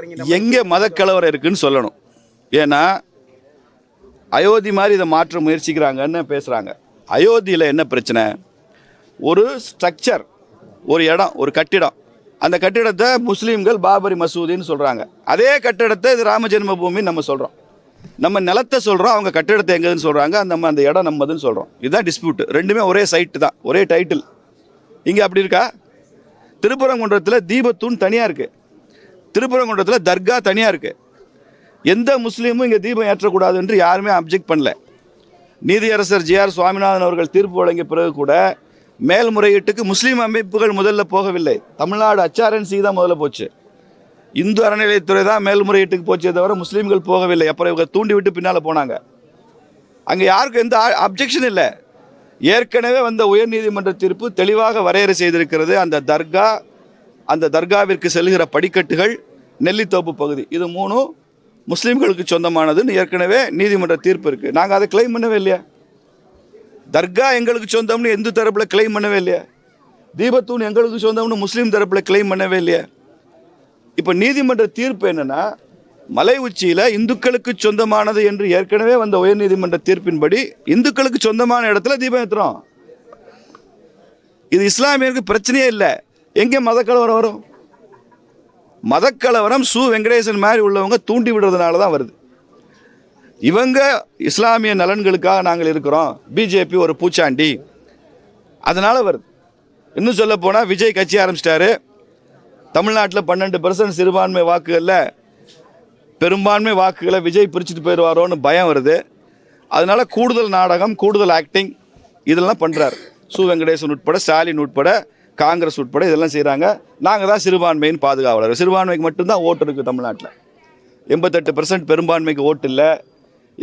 பாக்குறீங்க எங்கே மதக்கலவரம் இருக்குன்னு சொல்லணும். ஏன்னா அயோத்தி மாதிரி இதை மாற்ற முயற்சிக்கிறாங்கன்னு பேசுகிறாங்க அயோத்தியில் என்ன பிரச்சனை? ஒரு ஸ்ட்ரக்சர் ஒரு இடம் ஒரு கட்டிடம். அந்த கட்டிடத்தை முஸ்லீம்கள் பாபரி மசூதின்னு சொல்கிறாங்க அதே கட்டிடத்தை இது ராம ஜென்மபூமின்னு நம்ம சொல்கிறோம் நம்ம நிலத்தை சொல்கிறோம் அவங்க கட்டிடத்தை எங்கதுன்னு சொல்கிறாங்க அந்த நம்ம அந்த இடம் நம்மதுன்னு சொல்கிறோம் இதுதான் டிஸ்பியூட் ரெண்டுமே ஒரே சைட்டு தான் ஒரே டைட்டில் இங்கே அப்படி இருக்கா? திருப்பரங்குன்றத்தில் தீபத்தூண் தனியாக இருக்குது திருப்பரங்குன்றத்தில் தர்கா தனியாக இருக்குது எந்த முஸ்லீமும் இங்கே தீபம் ஏற்றக்கூடாது என்று யாருமே அப்ஜெக்ட் பண்ணல. நீதியரசர் ஜிஆர் சுவாமிநாதன் அவர்கள் தீர்ப்பு வழங்கிய பிறகு கூட மேல்முறையீட்டுக்கு முஸ்லீம் அமைப்புகள் முதல்ல போகவில்லை. தமிழ்நாடு அச்ஆர்என்சி தான் முதல்ல போச்சு. இந்து அறநிலையத்துறை தான் மேல்முறையீட்டுக்கு போச்சே தவிர முஸ்லீம்கள் போகவில்லை. அப்புறம் இவங்க தூண்டி விட்டு பின்னால் போனாங்க. அங்கே யாருக்கும் எந்த அப்ஜெக்ஷன் இல்லை. ஏற்கனவே வந்த உயர்நீதிமன்ற தீர்ப்பு தெளிவாக வரையறை செய்திருக்கிறது. அந்த தர்கா அந்த தர்காவிற்கு செல்கிற படிக்கட்டுகள் நெல்லித்தோப்பு பகுதி. இது மூணும் முஸ்லீம்களுக்கு சொந்தமானதுன்னு ஏற்கனவே நீதிமன்ற தீர்ப்பு இருக்குது நாங்கள் அதை கிளைம் பண்ணவே இல்லையா? தர்கா எங்களுக்கு சொந்தம்னு எந்த தரப்பில் கிளைம் பண்ணவே இல்லையா? தீபத்தூண் எங்களுக்கு சொந்தம்னு முஸ்லீம் தரப்பில் கிளைம் பண்ணவே இல்லையா? இப்போ நீதிமன்ற தீர்ப்பு என்னென்னா மலை உச்சியில் இந்துக்களுக்கு சொந்தமானது என்று ஏற்கனவே வந்த உயர்நீதிமன்ற தீர்ப்பின்படி இந்துக்களுக்கு சொந்தமான இடத்துல தீபம் ஏற்றுறோம் இது இஸ்லாமியருக்கு பிரச்சனையே இல்லை. எங்கே மதக்கலவரம் வரும்? மதக்கலவரம் சு. வெங்கடேசன் மாதிரி உள்ளவங்க தூண்டி விடுறதுனால தான் வருது. இவங்க இஸ்லாமிய நலன்களுக்காக நாங்கள் இருக்கிறோம். பிஜேபி ஒரு பூச்சாண்டி. அதனால் வருது. இன்னும் சொல்ல போனால் விஜய் கட்சி ஆரம்பிச்சிட்டாரு. தமிழ்நாட்டில் பன்னெண்டு பர்சன்ட் சிறுபான்மை வாக்குகளில் பெரும்பான்மை வாக்குகளை விஜய் பிரிச்சுட்டு போயிடுவாரோன்னு பயம் வருது. அதனால் கூடுதல் நாடகம் கூடுதல் ஆக்டிங் இதெல்லாம் பண்ணுறாரு சு. வெங்கடேசன் உட்பட ஸ்டாலின் உட்பட காங்கிரஸ் உட்பட இதெல்லாம் செய்கிறாங்க நாங்கள் தான் சிறுபான்மையின் பாதுகாவலர். சிறுபான்மைக்கு மட்டும்தான் ஓட்டு இருக்குது தமிழ்நாட்டில். எண்பத்தெட்டு பர்சன்ட் பெரும்பான்மைக்கு ஓட்டு இல்லை.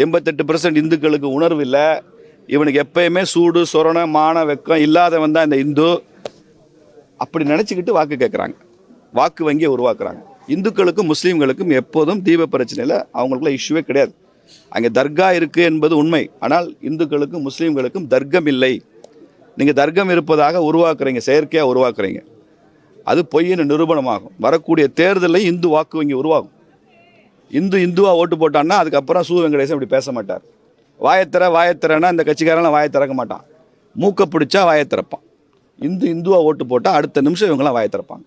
எண்பத்தெட்டு பர்சன்ட் இந்துக்களுக்கு உணர்வு இல்லை. இவனுக்கு எப்பயுமே சூடு சொரண மான வெக்கம் இல்லாதவன் தான் இந்த இந்து. அப்படி நினச்சிக்கிட்டு வாக்கு கேட்குறாங்க வாக்கு வங்கியை உருவாக்குறாங்க. இந்துக்களுக்கும் முஸ்லீம்களுக்கும் எப்போதும் தீப பிரச்சனையில் அவங்களுக்குள்ள இஷ்யூவே கிடையாது. அங்கே தர்கா இருக்குது என்பது உண்மை. ஆனால் இந்துக்களுக்கும் முஸ்லீம்களுக்கும் தர்க்கம் இல்லை. நீங்கள் தர்க்கம் இருப்பதாக உருவாக்குறீங்க செயற்கையாக உருவாக்குறீங்க. அது பொய்யின நிரூபணமாகும். வரக்கூடிய தேர்தலில் இந்து வாக்கு வங்கி உருவாகும். இந்து இந்துவாக ஓட்டு போட்டான்னா அதுக்கப்புறம் சு வெங்கடேசன் இப்படி பேச மாட்டார். வாயத்திற வாயத்திறனா இந்த கட்சிக்காரெல்லாம் வாயை திறக்க மாட்டான். மூக்க பிடிச்சா வாயை திறப்பான். இந்து இந்துவா ஓட்டு போட்டால் அடுத்த நிமிஷம் இவங்களாம் வாயை திறப்பாங்க.